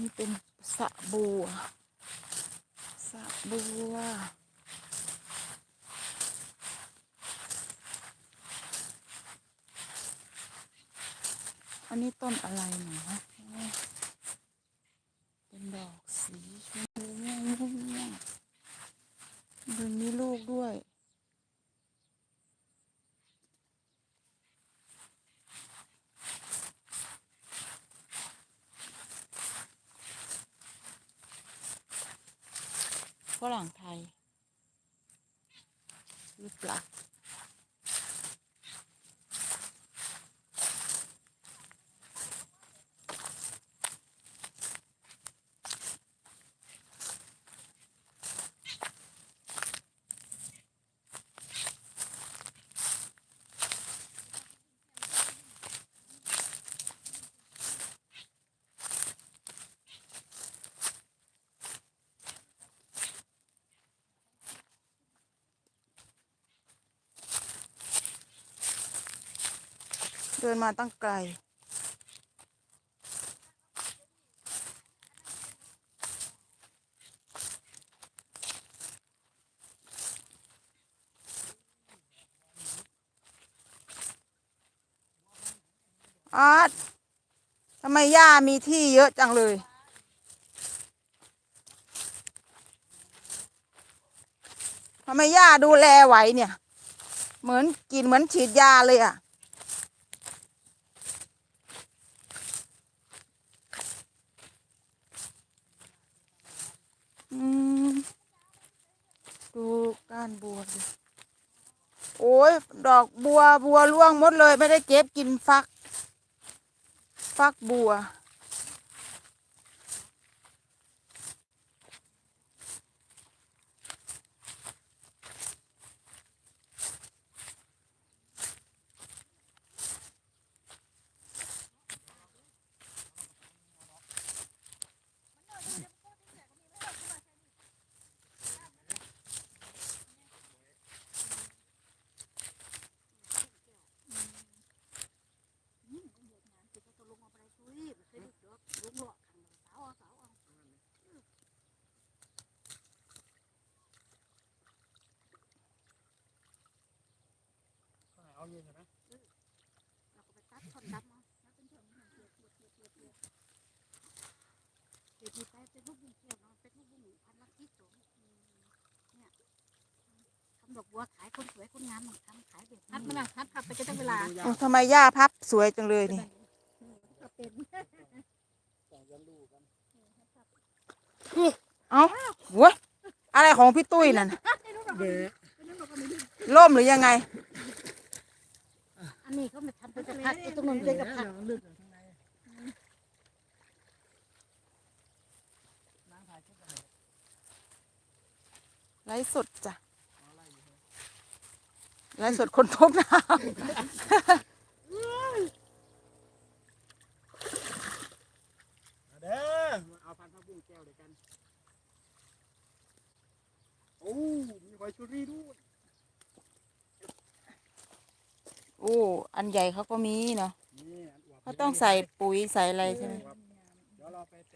นี่เป็นสะบัวสะบัวอันนี้ต้นอะไรหนูฮะเป็นดอกสีชมพูม่วงม่วงม่วงมันมีลูกด้วย ฝรั่งไทยหรือเปล่า เดินมาตั้งไกล อาร์ตทำไมย่ามีที่เยอะจังเลยทำไมย่าดูแลไหวเนี่ย เหมือนกินเหมือนฉีดยาเลยอะม ดูก้านบัวดิโอ้ ยดอกบัวบัวร่วงหมดเลย ไม่ได้เก็บกินฟัก ฟักบัว เอาอยู่ใช่ไหม ดอกบัวขายคนสวยคนงามทำขายแบบนัดมาละนัดขับไปจะต้องเวลาโอ้ทำไมย่าพับสวยจังเลยนี่ก็เป็นเอ้าหัวอะไรของพี่ตุ้ยนั่นเบะล่มหรือยังไง อันนี้เขามาทำเป็นกระพักตรงนู้นเป็นกระพักลึกอยู่ข้างในล้างถ่ายคลิปอะไรไลฟ์สดจ้ะ ไลฟ์สดคนทุกข์นะมาเด้อมาเอาพันธุ์ผักบุ้งแก้วเดียวกันโอ้มีหอยชุรี่ด้วยโอ้อันใหญ่เขาก็มีเนาะนี่อันอวบเขาต้องใส่ปุ๋ยใส่อะไรใช่ไหมเดี๋ยวเราไปแต